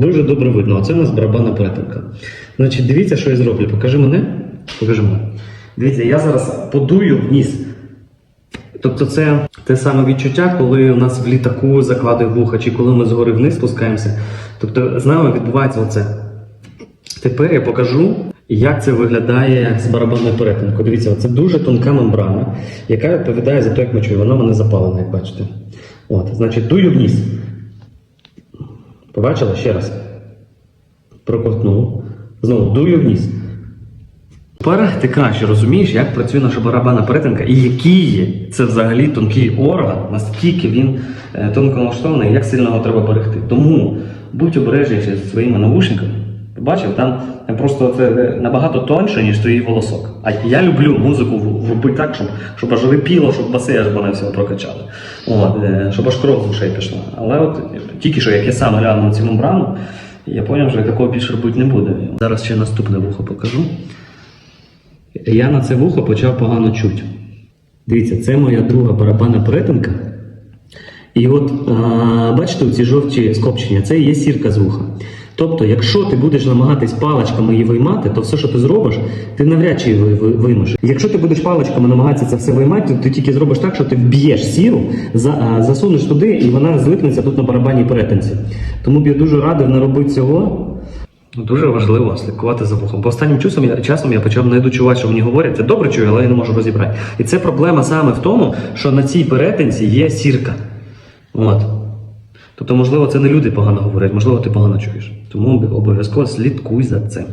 дуже добре видно. Оце у нас барабанна перетинка. Значить, дивіться, що я зроблю. Покажи мене. Покажи мене. Дивіться, я зараз подую вниз. Тобто це те саме відчуття, коли у нас в літаку закладує вуха, чи коли ми згори вниз спускаємося. Тобто з нами відбувається оце. Тепер я покажу, як це виглядає з барабанною перетинкою. Дивіться, це дуже тонка мембрана, яка відповідає за те, як ми чуємо. Вона мене запалена, як бачите. От, значить, дую вниз. Побачили ще раз. Проковтнув. Знову дую вниз. Тепер ти краще розумієш, як працює наша барабанна перетинка і який це взагалі тонкий орган, наскільки він е, тонко налаштований, як сильно його треба берегти. Тому будь обережніший зі своїми навушниками. Ти бачив, там просто це набагато тоньше, ніж твій волосок. А я люблю музику робити так, щоб, щоб аж репіло, щоб баси аж мене всього прокачали. От, е, щоб аж кров з ушей пішла. Але от е, тільки що, як я сам глянув на цю мембрану, я зрозумів, що такого більше робити не буде. Зараз ще наступне вухо покажу. Я на це вухо почав погано чути. Дивіться, це моя друга барабанна перетинка. І от а, бачите, ці жовті скопчення, це є сірка з вуха. Тобто, якщо ти будеш намагатись паличками її виймати, то все, що ти зробиш, ти навряд чи її ви- ви- виймеш. Якщо ти будеш паличками намагатися це все виймати, то ти тільки зробиш так, що ти вб'єш сіру, засунеш туди, і вона злипнеться тут на барабанній перетинці. Тому б я дуже радив не робити цього. Дуже важливо слідкувати за вухом. Бо останнім часом я, часом я почав не дочувати, що мені говорять. Це добре чую, але я не можу розібрати. І це проблема саме в тому, що на цій перетинці є сірка. От. Тобто, можливо, це не люди погано говорять, можливо, ти погано чуєш. Тому обов'язково слідкуй за цим.